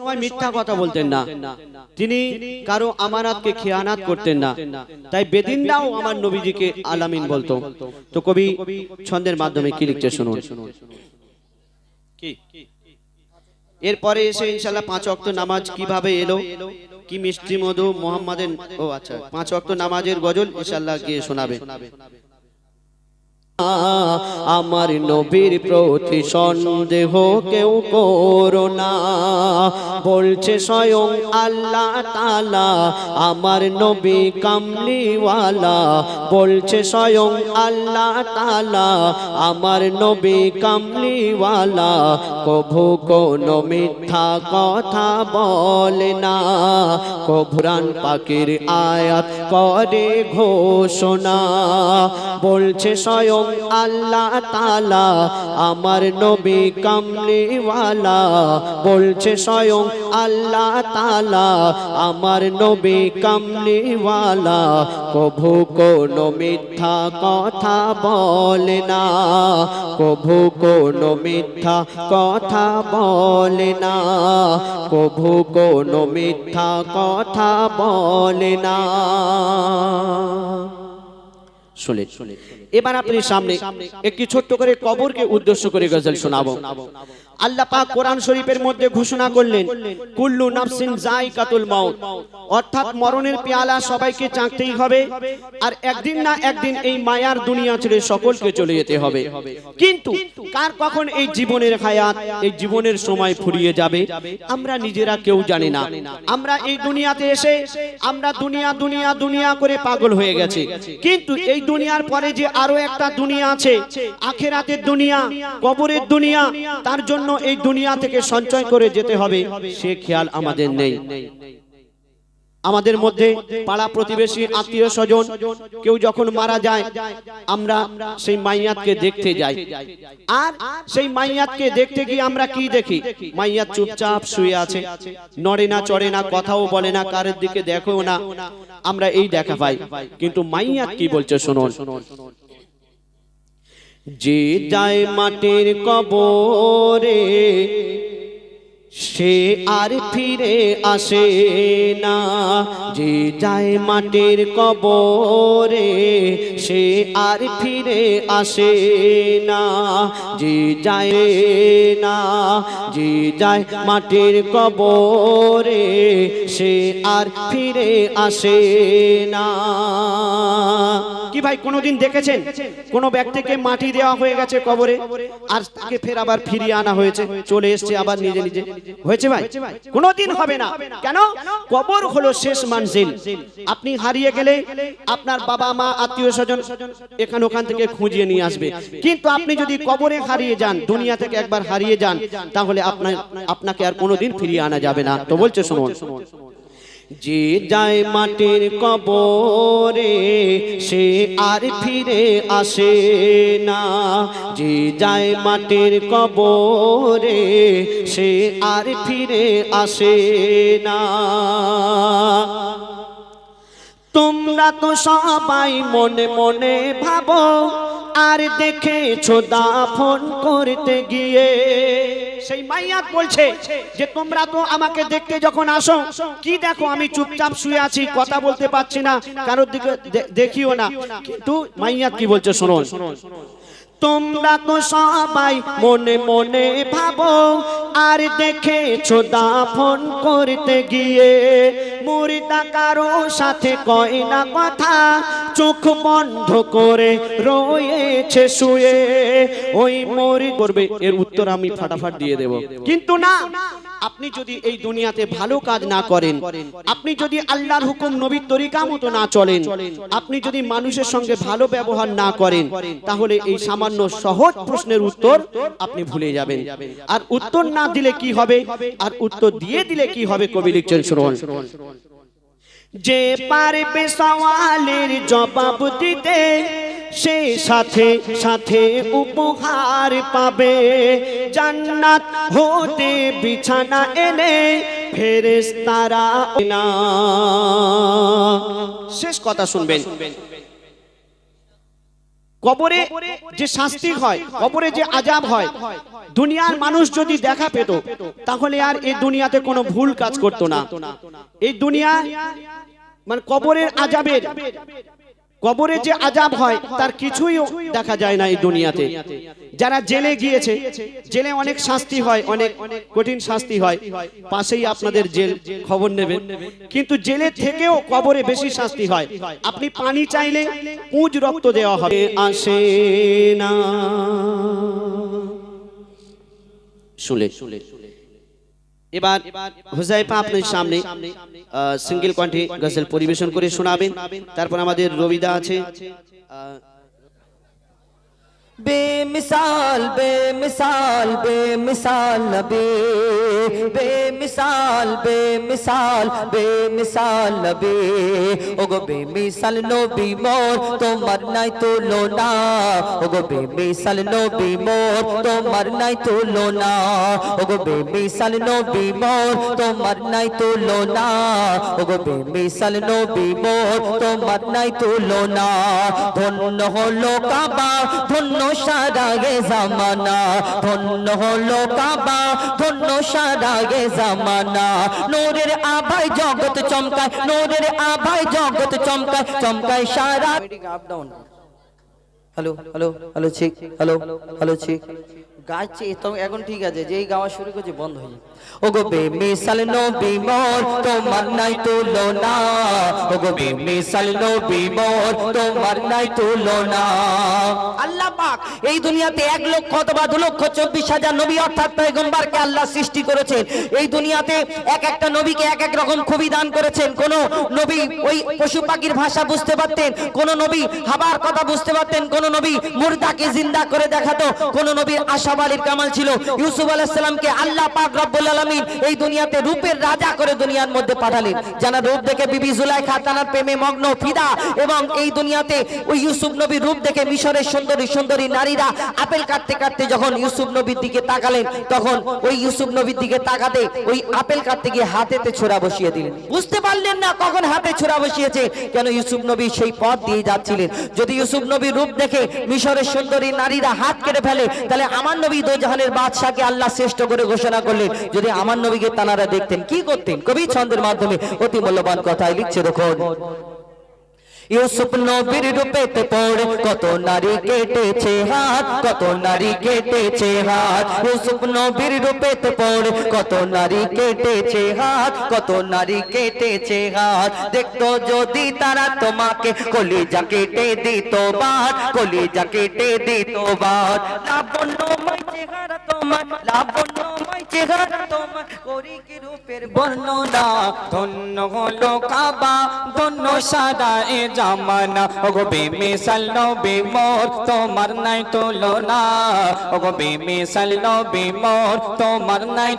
সময় মিথ্যা কথা বলতেন না। তিনি কারও আমানাতকে খেয়ানাত করতেন না। তাই বেদিনরাও আমার নবীজিকে আলামিন বলতো। তো কবি ছন্দের মাধ্যমে কি লিখছে শুনুন। কি? এরপরে এসে ইনশাল্লাহ পাঁচ অক্ত নামাজ কীভাবে এলো? কি মিষ্টি মধু মোহাম্মদের ও আচ্ছা পাঁচ অক্ত নামাজের গজল ইনশাল্লাহ গিয়ে শোনাবে। আমার নবীর প্রতি সন্দেহ কেউ করো না। বলছে স্বয়ং আল্লাহ তালা আমার নবী কামলিওয়ালা। বলছে স্বয়ং আল্লাহ তালা আমার নবী কামলিওয়ালা। কভু কোনো মিথ্যা কথা বলে না। কভুরান পাখির আয়াত করে ঘোষণা। বলছে স্বয়ং আল্লাহ তালা আমার নবী কামলিওয়ালা বলছে স্বয়ং আল্লাহ তালা আমার নবী কামলিওয়ালা কভু কোনো মিথ্যা কথা বলে না, কভু কোনো মিথ্যা কথা বলে না, কভু কোনো মিথ্যা কথা বলে না। শুনে। এবার আপনি সামনে একটি ছোট্ট করে কবরকে উদ্দেশ্য করে গজল শোনাবো। আল্লাহ পাক কোরআন শরীফের মধ্যে ঘোষণা করলেন কুল্লু নাফসিন জাইকাতুল মাউত। অর্থাৎ মরণের পেয়ালা সবাইকে চাকতেই হবে আর একদিন না একদিন এই মায়ার দুনিয়া ছেড়ে সকলকে চলে যেতে হবে। কিন্তু কার কখন এই জীবনের হায়াত এই জীবনের সময় ফুরিয়ে যাবে আমরা নিজেরা কেউ জানি না। আমরা এই দুনিয়াতে এসে আমরা দুনিয়া দুনিয়া দুনিয়া করে পাগল হয়ে গেছে। কিন্তু এই দুনিয়ার পরে যে আরও একটা দুনিয়া আছে আখেরাতের দুনিয়া কবরের দুনিয়া তার জন্য এই দুনিয়া থেকে সঞ্চয় করে যেতে হবে, সে খেয়াল আমাদের নেই। আমাদের মধ্যে পাড়া প্রতিবেশী আত্মীয় স্বজন, কেউ যখন মারা যায়, আমরা সেই মাইয়াতকে দেখতে যাই। আর সেই মাইয়াতকে দেখতে গিয়ে আমরা কি দেখি? মাইয়াত চুপচাপ শুয়ে আছে। নড়ে না, চড়ে না, কথাও বলে না, কারের দিকে দেখো না। আমরা এই দেখা পাই। কিন্তু মাইয়াত কি বলছে, শুনুন। যে যায় মাটির কবরে, সে আর ফিরে আসে না। যে যায় মাটির কবরে, সে আর ফিরে আসে না। যে যায় না, যে যায় মাটির কবরে, সে আর ফিরে আসে না। কি ভাই কোনোদিন দেখেছেন? কোন ব্যক্তিকে মাটি দেওয়া হয়ে গেছে কবরে, আর তাকে ফের আবার ফিরিয়ে আনা হয়েছে, চলে এসছে আবার নিজে নিজে। হয়েছে ভাই? কোনোদিন হবে না। কেন? কবর হলো শেষ মানজিল। আপনি হারিয়ে গেলে আপনার বাবা, মা, আত্মীয় স্বজন এখান ওখান থেকে খুঁজিয়ে নিয়ে আসবে। কিন্তু আপনি যদি কবরে হারিয়ে যান, দুনিয়া থেকে একবার হারিয়ে যান, তাহলে আপনার, আপনাকে আর কোনোদিন ফিরিয়ে আনা যাবে না। তো বলছে শুনুন যে যায় মাটির কবরে, সে আর ফিরে আসে না। যে যায় মাটির কবরে, সে আর ফিরে আসে না। তোমরা তো সবাই মনে মনে ভাবো, আর দেখেছ দাফন করতে গিয়ে। সেই মাইয়াত বলছে যে, তোমরা তো আমাকে দেখতে যখন আসো, কি দেখো? আমি চুপচাপ শুয়ে আছি, কথা বলতে পারছি না, কারোর দিকে দেখিও না। কিন্তু মাইয়াত কি বলছে শোনো তোমরা তো সবাই মনে মনে ভাবো, আর দেখেছ দাফন করতে গিয়ে মুর্দা কারও সাথে কয় না কথা। চোখ বন্ধ করে রয়েছে শুয়ে। ওই মরি করবে, এর উত্তর আমি ফাটাফাট দিয়ে দেব। কিন্তু না, আপনি যদি এই দুনিয়াতে ভালো কাজ না করেন, আপনি যদি আল্লাহর হুকুম নবীর তরিকা মতো না চলেন, আপনি যদি মানুষের সঙ্গে ভালো ব্যবহার না করেন, তাহলে এই সামান্য সহজ প্রশ্নের উত্তর আপনি ভুলে যাবেন। আর উত্তর না দিলে কি হবে? আর উত্তর দিয়ে দিলে কি হবে? কবি লিখছেন, শুনুন। যে পারবে সওয়ালের জবাব দিতে, সে সাথে সাথে উপহার পাবে। জান্নাত হতে বিছানা এনে ফেরেস্তারা না। শেষ কথা শুনবেন। কবরে যে শাস্তি হয় কবরে যে আজাব হয় দুনিয়ার মানুষ যদি দেখা পেত তাহলে আর এই দুনিয়াতে কোনো ভুল কাজ করতো না। এই দুনিয়া মানে কবরের আজাবের কবরে যে আজাব হয় তার কিছুই দেখা যায় না এই দুনিয়াতে। যারা জেলে গিয়েছে জেলে অনেক শাস্তি হয় অনেক কঠিন শাস্তি হয় পাশেই আপনাদের জেল খবর নেবেন। কিন্তু জেলে থেকেও কবরে বেশি শাস্তি হয়। আপনি পানি চাইলে পুঁজ রক্ত দেওয়া হবে। আসে না। শুলে শুলে এবার হুজাইফা আপনার সামনে সিঙ্গেল কন্ঠে গজল পরিবেশন করে শোনাবেন। তারপর আমাদের রবিদা আছে बेमिसाल बेमिसाल बेमिसाल नबी। बेमिसाल बेमिसाल बेमिसाल नबी। ओगो बेमिसाल बी मोर तो मरनाई तो लोना। ओगो बेमिसाल बी मोर तो मरनाई तो लोना। ओगो बेमिसाल बी मोर तो मरनाई तो लोना। ओगो बेमिसाल बी मोर तो मरनाई तो लोना। हो होलो काबा धुन গে জামানা, ধন্য হলো কাবা ধন্য সারাগে জামানা। নূরের আভাই জগৎ চমকায়, নূরের আভাই জগৎ চমকায় চমকায় সারা হ্যালো হ্যালো হ্যালো ঠিক হ্যালো হ্যালো ঠিক গাইছে তো এখন ঠিক আছে যেই গাওয়া শুরু করছে বন্ধ হয়ে যায় ওগো বেমিসাল নবী মোর তোমার নাই তুলনা। ওগো বেমিসাল নবী মোর তোমার নাই তুলনা। আল্লাহ পাক এই দুনিয়াতে এক লক্ষ অথবা দু লক্ষ চব্বিশ হাজার নবী অর্থাৎ পয়গম্বরকে আল্লাহ সৃষ্টি করেছেন। এই দুনিয়াতে এক একটা নবীকে এক এক রকম খুবই দান করেছেন। কোন নবী ওই পশু পাখির ভাষা বুঝতে পারতেন কোন নবী হাবার কথা বুঝতে পারতেন কোন নবী মুর্দাকে জিন্দা করে দেখাতো কোন নবীর আশাবালির কামাল ছিল। ইউসুফ আলাইসাল্লামকে আল্লাহ পাক রব্বুল আলামিন এই দুনিয়াতে রূপের রাজা করে দুনিয়ার মধ্যে পাঠালেন। যারা রূপ দেখে বিবি জুলাইখা, তানার প্রেমে মগ্ন ফিদা এবং এই দুনিয়াতে ওই ইউসুফ নবীর রূপ দেখে মিশরের সুন্দরী সুন্দরী নারীরা আপেল কাটতে কাটতে যখন ইউসুফ নবীর দিকে তাকালেন, তখন ওই ইউসুফ নবীর দিকে তাকাতে ওই আপেল কাটতে গিয়ে হাতেতে ছোড়া বসিয়ে দিলেন। বুঝতে পারলেন না কখন হাতে ছোড়া বসিয়েছে? কেন ইউসুফ নবী সেই পথ দিয়ে যাচ্ছিলেন? যদি ইউসুফ নবীর রূপ দেখে মিশরের সুন্দরী নারীরা হাত কেটে ফেলে, তাহলে আমার নবী দোজাহানের বাদশাকে আল্লাহ শ্রেষ্ঠ করে ঘোষণা করলেন। যদি আমার নবীকে তানারা দেখতেন, কি করতেন? কবি ছন্দের মাধ্যমে অতি মূল্যবান কথাই লিখছে, দেখুন। ইউসুফ নবীর রূপেতে পড়ে কত নারী কেটেছে হাত, কত নারী কেটেছে হাত। ইউসুফ নবীর রূপেতে পড়ে কত নারী কেটেছে হাত, কত নারী কেটেছে হাত। দেখতো যদি তারা তোমাকে কলিজা কেটে দিত বাদ কলিজা কেটে দিত বাদ লাবণ্যময় চেহারা তোমার লাবণ্যময় চেহারা তোমার করি কি রূপের বর্ণনা, ধন্য হলো কাবা, ধন্য সাদা এ জামানা। ওগো বেমিসাল নবী মোর, তোমার নাই তুলনা। ওগো বেমিসাল নবী মোর, তোমার নাই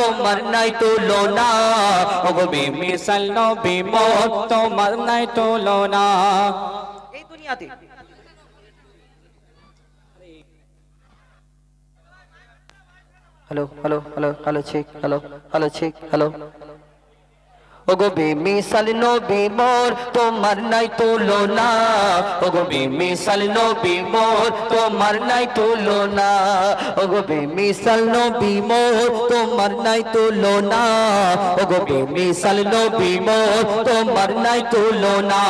তোমার নাই তুলনা। ওগো এই দুনিয়াতে হ্যালো হ্যালো হ্যালো হ্যালো ঠিক হ্যালো হ্যালো ঠিক হ্যালো ওগো বেমিসাল নবী মোর, তোমার নাই তুলনা। ওগো বেমিসাল নবী মোর, তোমার নাই তুলনা। ওগো বেমিসাল নবী মোর, তোমার নাই তুলনা। ওগো বেমিসাল নবী মোর, তোমার নাই তুলনা।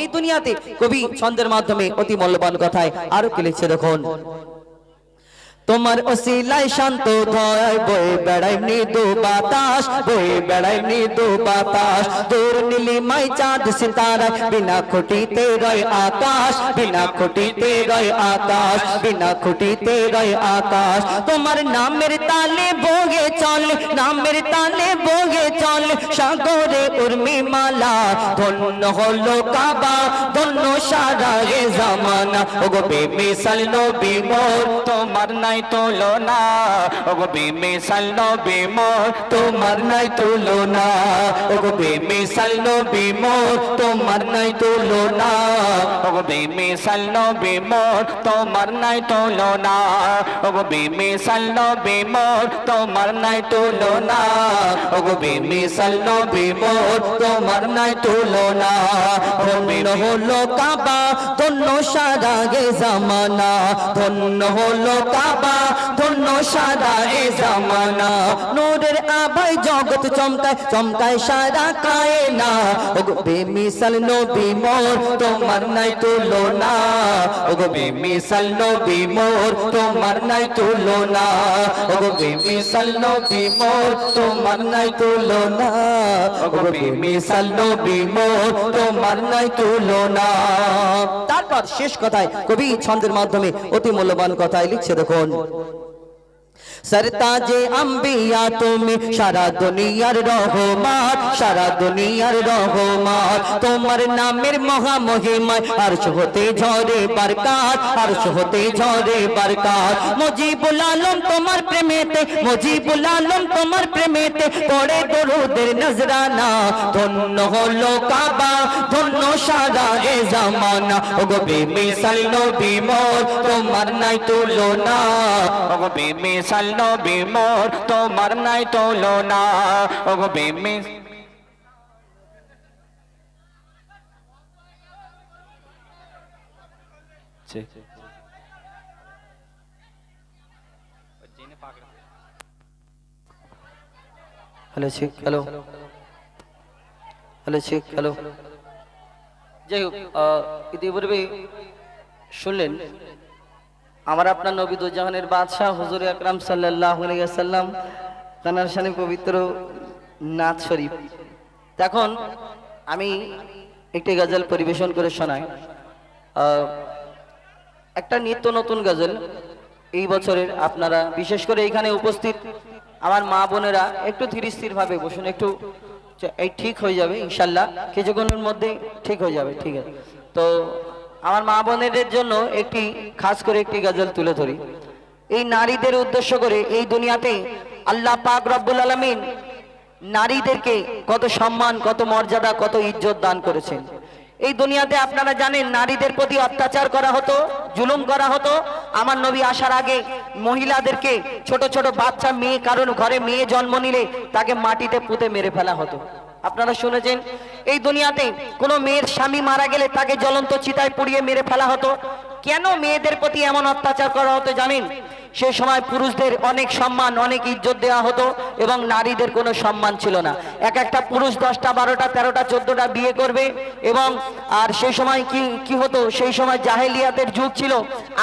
এই দুনিয়াতে কবি ছন্দের মাধ্যমে অতি মূল্যবান কথায় আরও কি লিখছে দেখুন? তোমার ওসিলায় শান্ত ধয় বই বেড়াই মৃদু বাতাস বই বেড়াই মৃদু বাতাস। দূর নীলিমাই চাঁদ সিতারা, বিনা খুঁটিতে রয় আকাশ, বিনা খুঁটিতে রয় আকাশ, বিনা খুঁটিতে রয় আকাশ। তোমার নামের তালে বগে চল, নামের তালে বগে চল, সাগরে উর্মি মালা, ধন্য হলো কাবা, ধন্য সারা জামানা। ওগো বেমিসাল নবী মোর তোমার নাই নাই তুলনা। ওগো বেমিসাল নবী মোর, তোমার নাই তুলনা। ওগো বেমিসাল নবী মোর, তোমার নাই তুলনা। ওগো বেমিসাল নবী মোর, তোমার নাই তুলনা। ওগো বেমিসাল নবী মোর, তোমার নাই তুলনা। ওগো বেমিসাল নবী মোর, তোমার নাই তুলনা। ধন্য হলো কাবা, ধন্য সারা গে জামানা। ধন্য হলো কাবা ধন্য সারা এ জামানা। চমকায় চমকায় কায়ে না নবী মোর, তোমার নাই নবী মোর, তোমার নাই নবী মোর, তোমার নাই নবী মোর, তোমার নাই তারপর শেষ কথায় কবি ছন্দের মাধ্যমে অতি মূল্যবান কথায় লিখছে দেখুন জীবন সরতাজে আম্বিয়া, তুমি সারা দুনিয়ার রহমান, সারা দুনিয়ার রহমান। তোমার নামের মহা মহিমায় আর হতে ঝরে বারকাত আর হতে ঝরে বারকাত। মুজিবুল আলম তোমার প্রেমেতে, মুজিবুল আলম তোমার প্রেমেতে পড়ে দরুদের নজরানা। ধন্য হলো কাবা, ধন্য সারা রে জামানা। ওগো বেমিসাল নবী মোর, তোমার নাই তুলনা। ওগো বেমিসাল নবী মোর, তোমার নাই তুলনা। ওগো বেমিস হ্যালো ঠিক হ্যালো। হ্যালো ঠিক হ্যালো। যাই হোক ইতিপূর্বে শুনলেন আমার আপনার নবী দুজাহানের বাদশাহ হুজুর আকরাম সাল্লাহ সাল্লাম তানার সানে পবিত্র নাথ শরীফ। এখন আমি একটি গজল পরিবেশন করে শোনাই। একটা নিত্য নতুন গজল। এই বছরের আপনারা, বিশেষ করে এখানে উপস্থিত আমার মা বোনেরা, একটু ধীর স্থির ভাবে বসুন, একটু এই ঠিক হয়ে যাবে, ইনশাল্লাহ। কিছুক্ষণের মধ্যে ঠিক হয়ে যাবে, ঠিক আছে। তো আমার মা বোনেদের জন্য একটি, খাস করে একটি গজল তুলে ধরি। এই নারীদের উদ্দেশ্য করে এই দুনিয়াতে আল্লাহ পাক রব্বুল আলমিন নারীদেরকে কত সম্মান, কত মর্যাদা, কত ইজ্জত দান করেছেন। এই দুনিয়াতে আপনারা জানেন নারীদের প্রতি অত্যাচার করা হতো, জুলুম করা হতো। আমার নবী আসার আগে মহিলাদেরকে ছোট ছোট বাচ্চা, মেয়ে, কারণ ঘরে মেয়ে জন্ম নিলে তাকে মাটিতে পুঁতে মেরে ফেলা হতো। আপনারা শুনেছেন, এই দুনিয়াতে কোনো মেয়ের স্বামী মারা গেলে তাকে জ্বলন্ত চিতায় পুড়িয়ে মেরে ফেলা হতো। কেন মেয়েদের প্রতি এমন অত্যাচার করা হতো জানেন? সে সময় পুরুষদের অনেক সম্মান, অনেক ইজ্জত দেওয়া হতো এবং নারীদের কোনো সম্মান ছিল না। এক একটা পুরুষ দশটা, বারোটা, তেরোটা, চোদ্দটা বিয়ে করবে এবং আর সেই সময় কি কি হতো? সেই সময় জাহেলিয়াতের যুগ ছিল।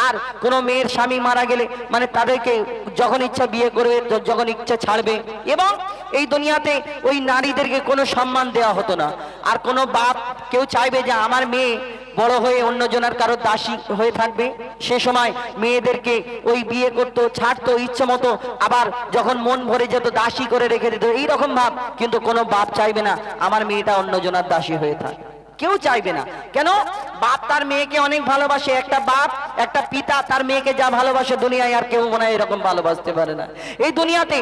আর কোনো মেয়ের স্বামী মারা গেলে মানে তাদেরকে যখন ইচ্ছা বিয়ে করবে যখন ইচ্ছা ছাড়বে এবং এই দুনিয়াতে ওই নারীদেরকে কোনো সম্মান দেওয়া হতো না। আর কোনো বাপ কেউ চাইবে যে, আমার মেয়ে বড় হয়ে অন্যজনের কারও দাসী হয়ে থাকবে, সে সময় মেয়েদেরকে ওই বিয়ে করতো, ছাড়তো ইচ্ছে মতো, আবার যখন মন ভরে যেত দাসী করে রেখে দিত, এইরকম ভাব, কিন্তু কোনো বাপ চাইবে না, আমার মেয়েটা অন্যজনের দাসী হয়ে থাক। কেউ চাইবে না। কেন? বাপ তার মেয়েকে অনেক ভালোবাসে। একটা বাপ, একটা পিতা তার মেয়েকে যা ভালোবাসে দুনিয়ায় আর কেউ মনে হয় এরকম ভালোবাসতে পারে না। এই দুনিয়াতে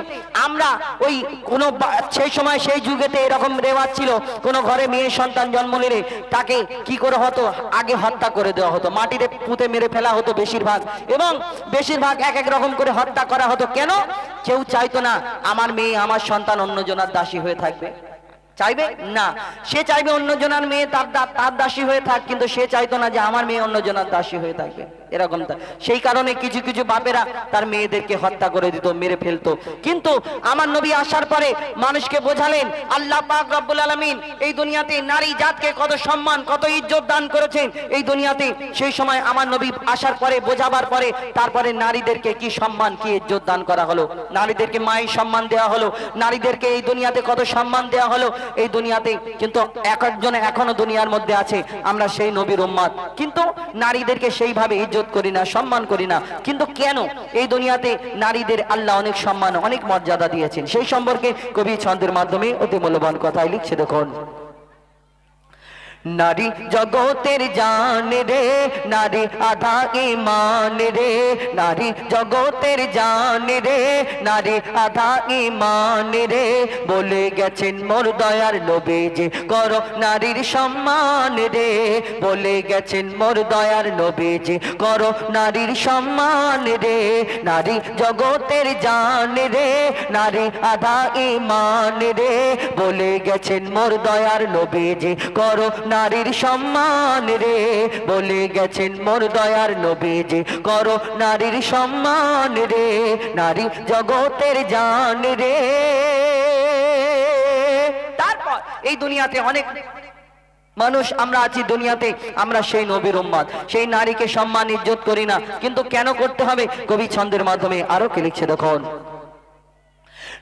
আমরা ওই কোনো সেই সময় সেই যুগেতে এরকম রেওয়াজ ছিল, কোনো ঘরে মেয়ে সন্তান জন্ম নিলে তাকে কি করে হতো? আগে হত্যা করে দেওয়া হতো। মাটিতে পুঁতে মেরে ফেলা হতো বেশিরভাগ। এবং বেশিরভাগ এক এক রকম করে হত্যা করা হতো। কেন? কেউ চাইতো না আমার মেয়ে, আমার সন্তান অন্যজনার দাসী হয়ে থাকবে। চাইবে? না। সে চাইবে অন্যজনার মেয়ে, তার তার দাসী হয়ে থাক, কিন্তু সে চাইতো না যে আমার মেয়ে অন্যজনার দাসী হয়ে থাকবে। এরকম সেই কারণে কিছু কিছু বাপেরা তার মেয়েদেরকে হত্যা করে দিত, মেরে ফেলতো। কিন্তু আমার নবী আসার পরে মানুষকে বোঝালেন, আল্লাহ পাক রব্বুল আলামিন এই দুনিয়াতে নারী জাতকে কত সম্মান, কত ইজ্জত দান করেছেন। এই দুনিয়াতে সেই সময় আমার নবী আসার পরে, বোঝাবার পরে, তারপরে নারীদেরকে কি সম্মান, কি ইজ্জত দান করা হলো? নারীদেরকে মায়ের সম্মান দেওয়া হলো? নারীদেরকে এই দুনিয়াতে কত সম্মান দেওয়া হলো? এই দুনিয়াতে কিন্তু এক একজন এখনও দুনিয়ার মধ্যে আছে। আমরা সেই নবীর উম্মাদ। কিন্তু নারীদেরকে সেইভাবে ইজ্জত করি না, সম্মান করি না। কিন্তু কেন এই দুনিয়াতে নারীদের আল্লাহ অনেক সম্মান, অনেক মর্যাদা দিয়েছেন? সেই সম্পর্কে কবি ছন্দের মাধ্যমে অতি মূল্যবান কথাই লিখছে দেখুন। নারী জগতের জান রে, নারী আধা ইমান রে, নারী জগতের জান রে, নারী আধা ইমান রে। বলে গেছেন মোর দয়ার নবীজি করো নারীর সম্মান রে। বলে গেছেন মোর দয়ার নবীজি করো নারীর সম্মান রে। নারী জগতের জান রে, নারী আধা ইমান রে। বলে গেছেন মোর দয়ার নবীজি করো নারীর সম্মান রে, বলে গেছেন মোর দয়ার নবীজি। করো নারীর সম্মান রে, নারী জগতের জান রে। তারপর এই দুনিয়াতে অনেক মানুষ আমরা আছি, দুনিয়াতে আমরা সেই নবীর উম্মাদ সেই নারীকে সম্মান, ইজ্জত করি না। কিন্তু কেন করতে হবে? কবি ছন্দের মাধ্যমে আরও কে লিখছে দেখুন।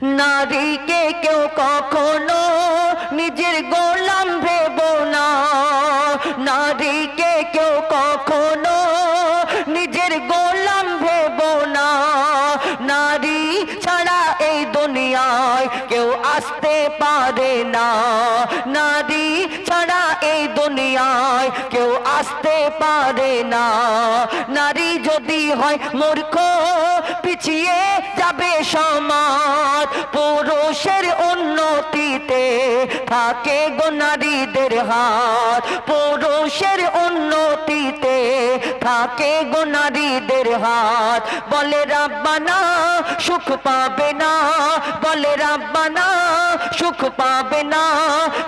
নারীকে কেউ কখনো নিজের গোলাম ভেব না। নারীকে কেউ কখনো নিজের গোলাম ভেব না। নারী ছাড়া এই দুনিয়ায় কেউ আসতে পারে না। নারী ছাড়া দুনিয়ায় কেউ আসতে পারে না। নারী যদি হয় মূর্খ, পিছিয়ে যাবে সমাজ। পুরুষের উন্নতিতে থাকে গো নারীদের হাত। পুরুষের উন্নতিতে থাকে গো নারীদের হাত। বলে, রাব্বানা, সুখ পাবে না। বলে, রাব্বানা, সুখ পাবে না।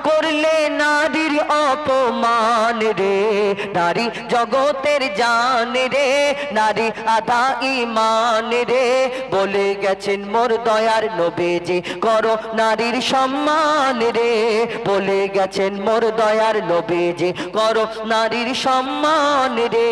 করলে নারীর অপমান রে। নারী জগতের জান রে। নারী আধা ইমান রে। বলে গেছেন মোর দয়ার নবীজি, করো নারীর সম্মান রে। বলে গেছেন মোর দয়ার নবীজি, করো নারীর সম্মান রে।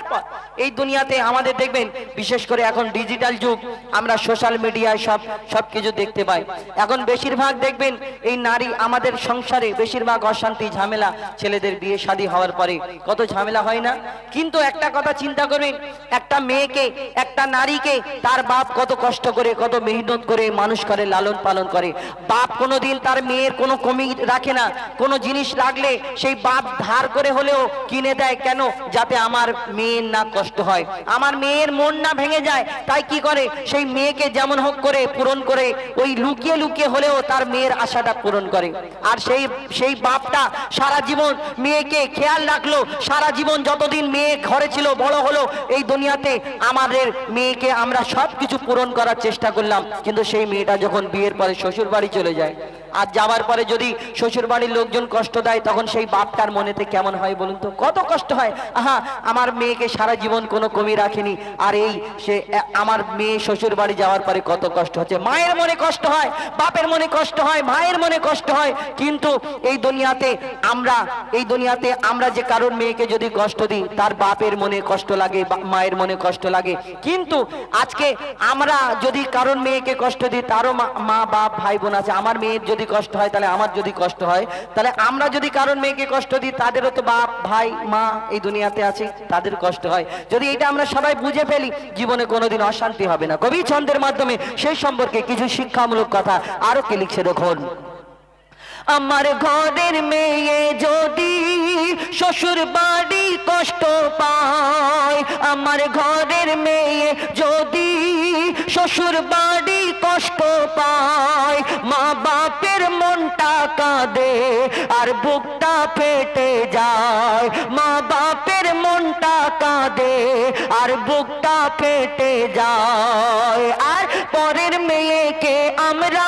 তারপর এই দুনিয়াতে আমাদের দেখবেন, বিশেষ করে এখন ডিজিটাল যুগ, আমরা সোশ্যাল মিডিয়ায় সব সব কিছু দেখতে পাই। এখন বেশিরভাগ দেখবেন, এই নারী আমাদের সংসারে বেশিরভাগ অশান্তি, ঝামেলা, ছেলেদের বিয়ে শাদী হওয়ার পরে। কত ঝামেলা হয় না? কিন্তু একটা কথা চিন্তা করবেন, একটা মেয়েকে, একটা নারীকে তার বাপ কত কষ্ট করে, কত মেহনত করে, মানুষ করে, লালন পালন করে। বাপ কোনোদিন তার মেয়ের কোনো কমি রাখে না। কোনো জিনিস লাগলে সেই বাপ ধার করে হলেও কিনে দেয়। কেন? যাতে আমার মেয়ের না কষ্ট হয়। আমার মেয়ের মন না ভেঙে যায়, তাই কি করে? সেই মেয়েকে যেমন হোক করে পূরণ করে, ওই লুকিয়ে লুকিয়ে হলেও তার মেয়ের আশাটা পূরণ করে। আর সেই সেই বাপটা সারা জীবন মেয়েকে খেয়াল রাখল, সারা জীবন যতদিন মেয়ে ঘরে ছিল, বড় হলো, এই দুনিয়াতে আমাদের মেয়েকে আমরা সব কিছু পূরণ করার চেষ্টা করলাম। কিন্তু সেই মেয়েটা যখন বিয়ের পরে শ্বশুর বাড়ি চলে যায়, আর যাওয়ার পরে যদি শ্বশুর বাড়ির লোকজন কষ্ট দেয়, তখন সেই বাপটার মনেতে কেমন হয় বলুন তো? কত কষ্ট হয়। আহা, আমার মেয়েকে সারা জীবন কোনো কমি রাখেনি। আর এই সে আমার মেয়ে শ্বশুর বাড়ি যাওয়ার পরে কত কষ্ট হচ্ছে। মায়ের মনে কষ্ট হয়, বাপের মনে কষ্ট হয়, মায়ের মনে কষ্ট হয়। কিন্তু এই দুনিয়াতে আমরা, এই দুনিয়াতে আমরা যে কারোর মেয়েকে যদি কষ্ট দিই, তার বাপের মনে কষ্ট লাগে মায়ের মনে কষ্ট লাগে। কিন্তু আজকে আমরা যদি কারোর মেয়েকে কষ্ট দিই, তারও মা, বাপ, ভাই, বোন আছে। আমার মেয়ের যদি কষ্ট হয়, তাহলে আমার যদি কষ্ট হয়। তাহলে আমরা যদি কারোর মেয়েকে কষ্ট দিই, তাদেরও তো বাপ, ভাই, মা এই দুনিয়াতে আছে, তাদের কষ্ট হয়। যদি এটা আমরা সবাই বুঝে ফেলি, জীবনে কোনোদিন অশান্তি হবে না। কবি ছন্দের মাধ্যমে সেই সম্পর্কে কিছু শিক্ষামূলক কথা আরও কে লিখছে দেখুন। আমার ঘরের মেয়ে যদি শ্বশুর বাড়ি কষ্ট পায়, আমার ঘরের মেয়ে যদি শ্বশুর বাড়ি কষ্ট পায়, মা বাপের মনটা কাঁদে আর বুকটা ফেটে যায়। মা বাপের মনটা কাঁদে আর বুকটা ফেটে যায়। আর পরের মেয়েকে আমরা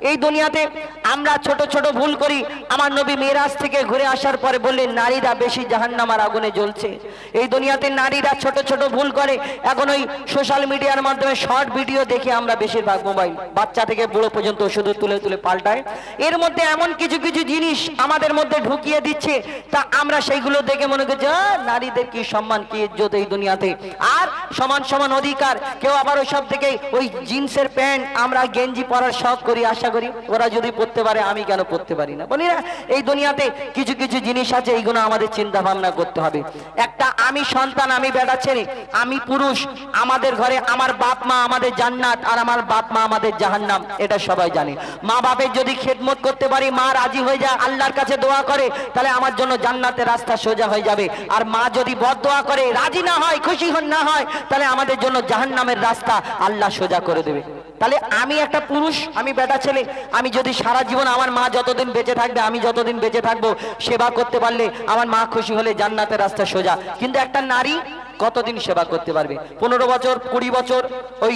এই দুনিয়াতে আমরা ছোট ছোট ভুল করি। আমার নবী মেরাজ থেকে ঘুরে আসার পরে বললেন নারীরা বেশি জাহান্নামার আগুনে জ্বলছে। এই দুনিয়াতে নারীরা ছোট ছোট ভুল করে। এখন ওই সোশ্যাল মিডিয়ার মাধ্যমে শর্ট ভিডিও দেখে আমরা বেশিরভাগ মোবাইল বাচ্চা থেকে বুড়ো পর্যন্ত শুধু তুলে তুলে পাল্টায়। এর মধ্যে এমন কিছু কিছু জিনিস আমাদের মধ্যে ঢুকিয়ে দিচ্ছে তা আমরা সেইগুলো দেখে মনে করছি "আহ, নারীদের কি সম্মান কি ইজ্জত এই দুনিয়াতে? আর সমান সমান অধিকার কেউ আবার ওই সব থেকে ওই জিন্সের প্যান্ট আমরা গেঞ্জি পরার শখ করি আশা করি, ওরা যদি পরতে পারে, আমি কেন পরতে পারি না? বলি, না, এই দুনিয়াতে কিছু কিছু জিনিস আছে, এইগুলো আমাদের চিন্তা ভাবনা করতে হবে। একটা, আমি সন্তান, আমি বেটা ছেলে, আমি পুরুষ, আমাদের ঘরে আমার বাপ মা আমাদের জান্নাত, আর আমার বাপ মা আমাদের জাহান্নাম। এটা সবাই জানে। মা বাপের যদি খেদমত করতে পারি, মা রাজি হয়ে যায়, আল্লাহর কাছে দোয়া করে, তাহলে আমার জন্য জান্নাতের রাস্তা সোজা হয়ে যাবে। আর মা যদি বদ দোয়া করে, রাজি না হয়, খুশি হন না হয়, তাহলে আমাদের জন্য জাহান্নামের রাস্তা আল্লাহ সোজা করে দেবে। তাহলে আমি একটা পুরুষ, আমি বেটা ছেলে, আমি যদি সারা জীবন আমার মা যতদিন বেঁচে থাকবে, আমি যতদিন বেঁচে থাকব, সেবা করতে পারলে আমার মা খুশি হলে জান্নাতের রাস্তা সোজা। কিন্তু একটা নারী কতদিন সেবা করতে পারবে? পনেরো বছর, কুড়ি বছর, ওই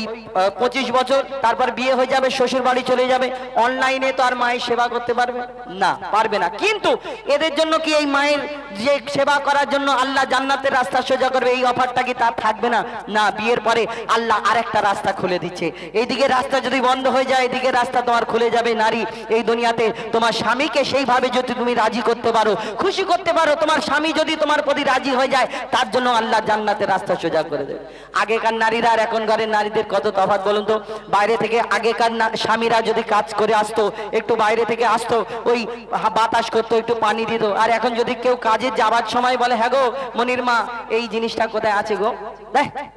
পঁচিশ বছর, তারপর বিয়ে হয়ে যাবে, শ্বশুর বাড়ি চলে যাবে, অনলাইনে তো আর মায়ের সেবা করতে পারবে? না পারবে না। কিন্তু এদের জন্য কি এই মায়ের যে সেবা করার জন্য আল্লাহ জান্নাতের রাস্তা সোজা করবে, এই অফারটা কি তার থাকবে না? না, বিয়ের পরে আল্লাহ আরেকটা রাস্তা খুলে দিচ্ছে। এইদিকে রাস্তা যদি বন্ধ হয়ে যায়, এদিকে রাস্তা তোমার খুলে যাবে, নারী। এই দুনিয়াতে তোমার স্বামীকে সেইভাবে যদি তুমি রাজি করতে পারো, খুশি করতে পারো, তোমার স্বামী যদি তোমার প্রতি রাজি হয়ে যায়, তার জন্য আল্লাহ জান্নাতের রাস্তা সোজা করে দেবে। আগেকার নারীরা আর এখনকার নারীদের কত তফাৎ বলুন তো? বাইরে থেকে আগেকার স্বামীরা যদি কাজ করে আসতো, একটু বাইরে থেকে আসতো, ওই বাতাস করতো, একটু পানি দিত। আর এখন যদি কেউ কাজে যাবার সময় বলে হ্যাঁ গো, মনির মা, এই জিনিসটা কোথায় আছে গো?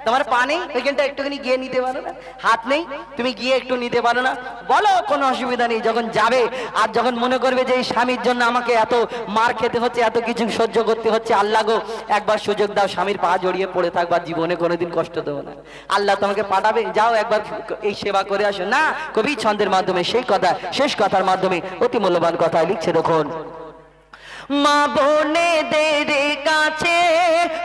তোমার পা নেই? ওইখানটা একটুখানি গিয়ে নিতে পারো না? হাত নেই? তুমি গিয়ে একটু নিতে পারো না? বলো, কোনো অসুবিধা নেই। যখন যাবে আর যখন মনে করবে যে এই স্বামীর জন্য আমাকে এত মার খেতে হচ্ছে, এত কিছু সহ্য করতে হচ্ছে, আল্লাহ গো, একবার সুযোগ দাও, স্বামীর পা জড়িয়ে পড়ে থাকবা জীবনে কোনোদিন কষ্ট দেবো না। আল্লাহ তোমাকে পাঠাবে, যাও একবার এই সেবা করে আসো। না, কবি ছন্দের মাধ্যমে সেই কথা, শেষ কথার মাধ্যমে অতি মূল্যবান কথা লিখছে। দেখুন। মা বোনেদের কাছে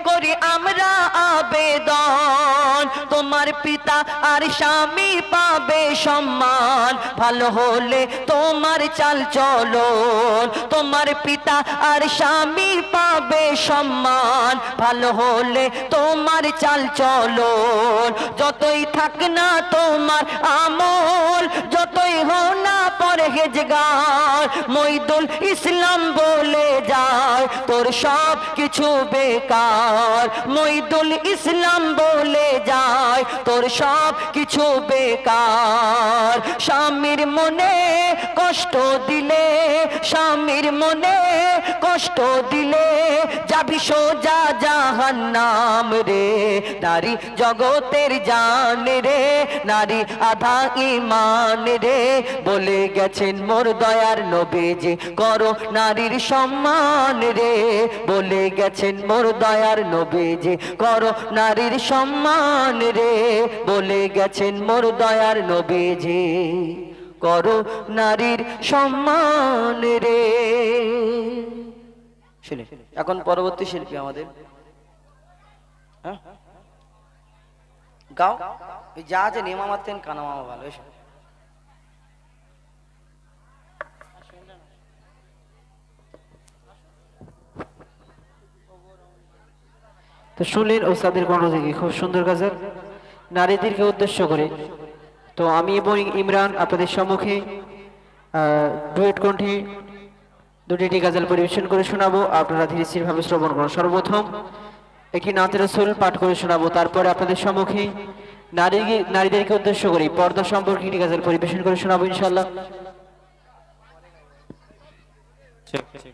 করি আমরা আবেদন। তোমার পিতা আর স্বামী পাবে সম্মান। ভালো হলে তোমার চাল চলন। তোমার পিতা আর স্বামী পাবে সম্মান। ভালো হলে তোমার চাল চলন। যতই থাক না তোমার আমল, যতই হো না পরহেজগার মইদুল ইসলাম বলে যায়, তোর সব কিছু বেকার। মইদুল ইসলাম বলে যায়, তোর সব কিছু বেকার। স্বামীর মনে কষ্ট দিলে, স্বামীর মনে কষ্ট দিলে, যাবি সোজা জাহান্নাম। নারী জগতের জান রে, নারী আধা ইমান রে। বলে গেছেন মোর দয়ার নবী যে করো নারীর সম্মান রে। বলে গেছেন মোর দয়ার নবী যে করো নারীর সম্মান রে। বলে গেছেন মোর দয়ার নবী যে করো নারীর সম্মান রে। শুনে এখন পরবর্তী শিল্পী আমাদের? গাও যা আছে নেমা মারতেন ভালো, এসো। তো শুনলেন ওস্তাদের খুব সুন্দর গাজাল নারীদেরকে উদ্দেশ্য করে। তো আমি এবং ইমরান আপনাদের সম্মুখে ডুয়েট কণ্ঠে দুটি গাজাল পরিবেশন করে শোনাবো। আপনারা ধীরে স্থির ভাবে শ্রবণ করুন। সর্বপ্রথম একটি নাতের রসুল পাঠ করে শোনাবো। তারপরে আপনাদের সম্মুখে নারী নারীদেরকে উদ্দেশ্য করি। পর্দা সম্পর্কে একটি গাজল পরিবেশন করে শোনাবো ইনশাল্লাহ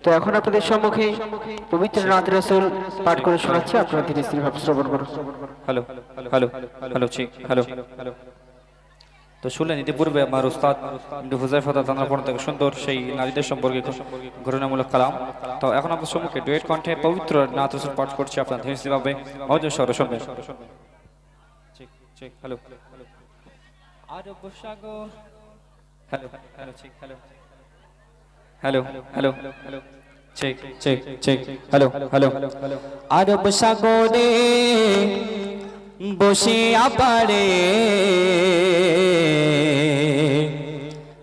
তো এখন আপনাদের সম্মুখে পবিত্র নাথ রসুল পাঠ করে শোনাচ্ছি। আপনাদের ধীরে ভাব শ্রবণ করুন। হ্যালো হ্যালো হ্যালো ঠিক হ্যালো। তো শুনলেন ইতিপূর্বে আমার উস্তাদ হুজাইফাদা তানার থেকে সুন্দর সেই নারীদের সম্পর্কে ঘটনামূলক কালাম। তো এখন আপনার সম্মুখে ডুয়েট কণ্ঠে পবিত্র নাথ রসুল পাঠ করছি আপনার ধীরভাবে অজয় স্বর শুনবেন ঠিক ঠিক হ্যালো। আরব সাগর। হ্যালো হ্যালো ঠিক hello. Hello hello hello. Check check check hello hello. আরব সাগরে বসে আপারে।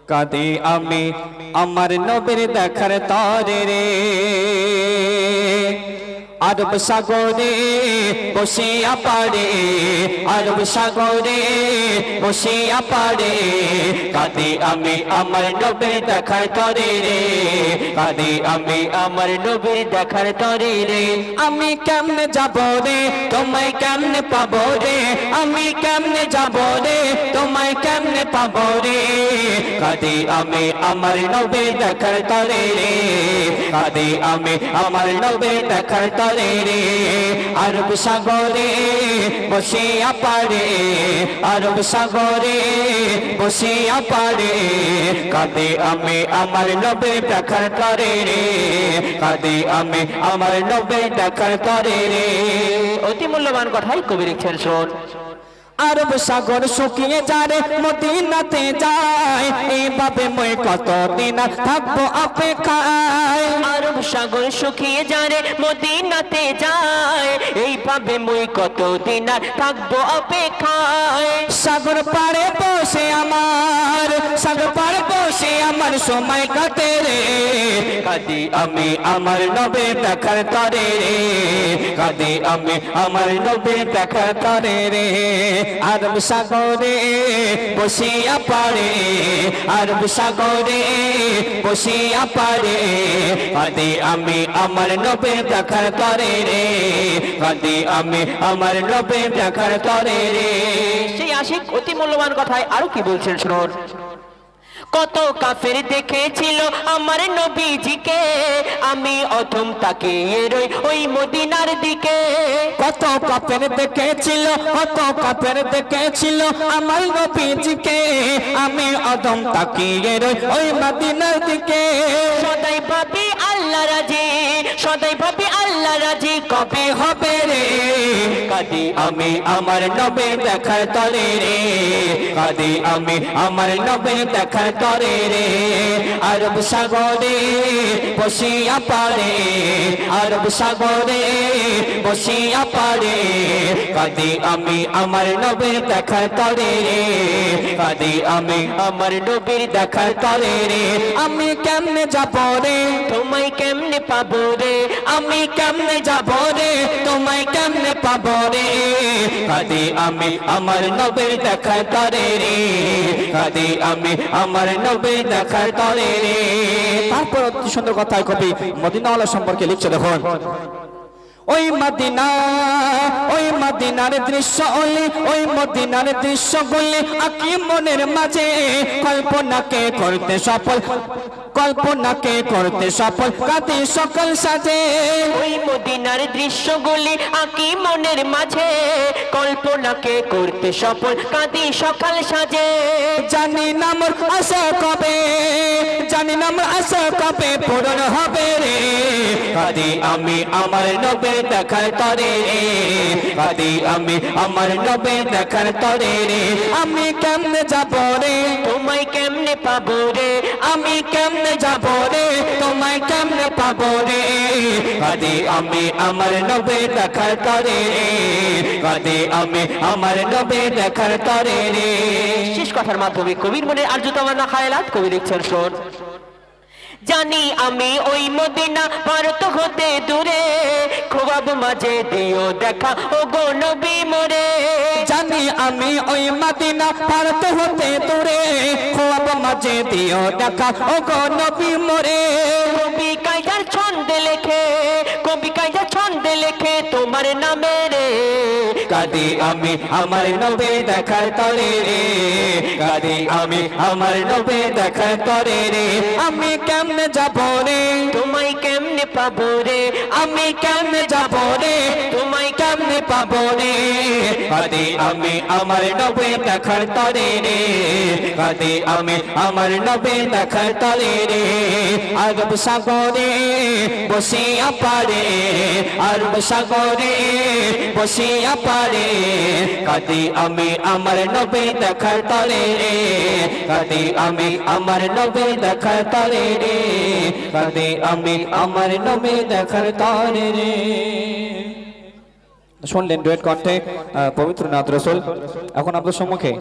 কাঁদে আমি আমার নবীর দেখার তরে রে। আরব সাগরে বসিয়া পারে, আরব সাগরে বসিয়া পারে। কাঁদি আমি আমার নবীর দেখার তরে রে, কাঁদি আমি আমার নবীর দেখার তরে রে। আমি কেমনে যাব রে, তোমায় কেমনে পাবো রে? আমি কেমনে যাব রে, তোমায় কেমনে পাবো রে? কাঁদি আমি আমার নবীর দেখার তরে রে, কাঁদি আমি আমার নবীর দেখার তরে রে আরব সাগরে বসিয়া পারে, আরব সাগরে বসিয়া পারে। কাদে আমি আমার নবে দেখার করে রে, কাদে আমি আমার নবে দেখার করে রে। অতি মূল্যবান কথাই কবি লিখছেন শোন। আরব সাগর শুকিয়ে যারে মদিনাতে যায়। এইভাবে মই কত দিন থাকব অপেক্ষায়। আরব সাগর শুকিয়ে যারে মদিনাতে যায়। এইভাবে মই কত দিন আর থাকব অপেক্ষায়। সাগর পাড়ে বসে আমার, সাগর পাড়ে বসে আমার সময় কাটে রে। কাদি আমি আমার নবে দেখার তরে রে। কাদি আমি আমার নবে দেখার তরে রে। আরব সাগরে বসিয়া পারে, আরব সাগরে বসিয়া পারে। কাদি আমি আমার নবে দেখার তরে রে। কাদি আমি আমার নবে দেখার তরে রে। সেই আশিক অতি মূল্যবান কথায় আরও কি বলছেন শুনুন? কত কাফের দেখেছিল আমার নবীজিকে। আমি অথম তাকে রই ওই মদিনার দিকে। কত কাপের দেখেছিল কত কাপের দেখেছিল আমার নবীজিকে। আমি অদম তাকিয়ে রই ওই মদিনার দিকে। সদাই ভাবি আল্লাহ রাজি সদাই ভাবি আল্লাহ রাজি কবে হবে রে? কাদি আমি আমার নবে দেখার তরে রে। কাদি আমি আমার নবে দেখার তরে রে। আরব সাগরে বসিয়া পারে আরব সাগরে বসিয়া পারে কাদি আমি আমার নবে দেখার তরে রে। কাদি আমি আমার নবীর দেখার তরে রে। আমি কেমনে যাব রে? তোমায় কেমনে পাবো রে? আমি কেমনে যাব রে? তোমায় কেমনে পাবো রে? কাদি আমি আমার নবের দেখার তরে রে। কাদি আমি আমার নবের দেখার তরে রে। তারপর অতি সুন্দর কথা কবি মদিনাওয়ালা সম্পর্কে লিখছে দেখুন। ওই মদিনা ওই মদিনার দৃশ্য ওলি ওই মদিনার দৃশ্য গুলি আকি মনের মাঝে? কল্পনাকে করতে সফল কল্পনাকে করতে সফল কাতে সকল সাজে। ওই মদিনার দৃশ্যগুলি আঁকি মনের মাঝে? কল্পনাকে করতে সফল কাঁদি সকাল সাজে। জানি নামর আশা কবে জানি নামর আশা কবে পূরণ হবে রে। কাদি আমি আমার নবে দেখার তরে রে। কাদি আমি আমার নবে দেখার তরে রে। আমি কেমনে যাব রে? তোমায় কেমনে পাবো রে? আমি কেমনে যাব রে? তোমায় কেমনে পাবো রে? কাদি আমি আমার নবে দেখার তরে রে। কাদি আমি আমার নবে দেখার তরে রে। শেষ কথার মাধ্যমে কবির মনে আর্যতম না খায়লাত, কবি লিখছেন শোন। জানি আমি ওই মদিনা ভারত হতে দূরে। খোয়াব মাঝে দিও দেখা ও গো নবী মোরে। জানি আমি ওই মদিনা ভারত হতে দূরে। খোয়াব মাঝে দিও দেখা ও গো নবী মোরে। কবি কায়দার ছন্দে লেখে কবি কায়দার ছন্দে লেখে তোমার নামে রে। কাদি আমি আমার নবে দেখার তরে রে। কাদি আমি আমার নবে দেখার তরে রে। আমি কেমনে যাব রে? তোমায় কেমনে পাবো রে? আমি কেমনে যাব রে? তোমায় কেমনে পাবো রে কাদি আমি আমার নবে দেখার তরে রে কাদি আমি আমার নবে দেখার তরে রে আরব সাগরে বসিয়া পারে। আরব সাগরে বসিয়া পারে। কাদি আমি আমার নবে দেখার তরে রে কাদি আমি আমার নবে দেখার তরে রে কাদি আমি আমার নবে দেখার তরে রে শুনলেন ডুয়েট কণ্ঠে পবিত্রনাথ পবিত্র নাথ রসুল। এখন আপনার সম্মুখে